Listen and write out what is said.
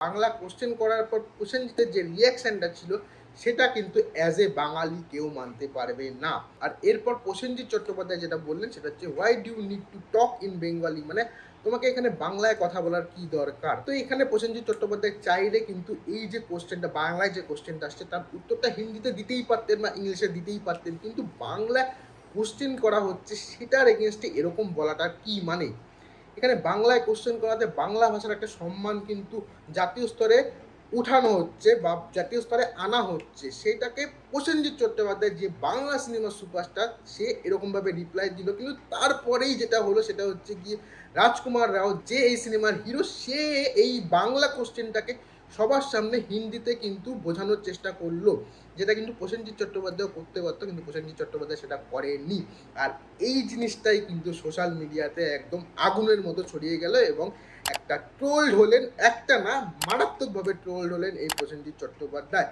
Bangla question করার পর প্রসেনজিতের যে রিয়াকশনটা ছিল, সেটা কিন্তু অ্যাজ এ বাঙালি কেউ মানতে পারবে না। আর এরপর প্রসেনজিৎ চট্টোপাধ্যায় যেটা বললেন, সেটা হচ্ছে why do need to talk in Bengali মানে তোমাকে এখানে বাংলায় কথা বলার কি দরকার? তো এখানে প্রসেনজিৎ চট্টোপাধ্যায় চাইলে কিন্তু এই যে কোশ্চেনটা বাংলায় যে কোশ্চেনটা আসছে, তার উত্তরটা হিন্দিতে দিতেই পারতেন বা ইংলিশে দিতেই পারতেন। কিন্তু বাংলা কোশ্চেন করা হচ্ছে, সেটার এগেনস্টে এরকম বলাটা কি মানে? এখানে বাংলায় কোশ্চেন করাতে বাংলা ভাষার একটা সম্মান কিন্তু জাতীয় স্তরে উঠানো হচ্ছে বা জাতীয় স্তরে আনা হচ্ছে। সেটাকে প্রসেনজিৎ চট্টোপাধ্যায় যে বাংলা সিনেমার সুপারস্টার সে এরকমভাবে রিপ্লাই দিল। কিন্তু তারপরেই যেটা হলো সেটা হচ্ছে গিয়ে রাজকুমার রাও যে এই সিনেমার হিরো সে এই বাংলা কোশ্চেনটাকে সবার সামনে হিন্দিতে কিন্তু বোঝানোর চেষ্টা করল। যেটা কিন্তু প্রসেনজিৎ চট্টোপাধ্যায় করতে পারতো, কিন্তু প্রসেনজিৎ চট্টোপাধ্যায় সেটা করেনি। আর এই জিনিসটাই কিন্তু সোশ্যাল মিডিয়াতে একদম আগুনের মতো ছড়িয়ে গেল এবং একটা ট্রোল্ড হলেন, একটা না, মারাত্মকভাবে ট্রোল্ড হলেন এই প্রসেনজিৎ চট্টোপাধ্যায়।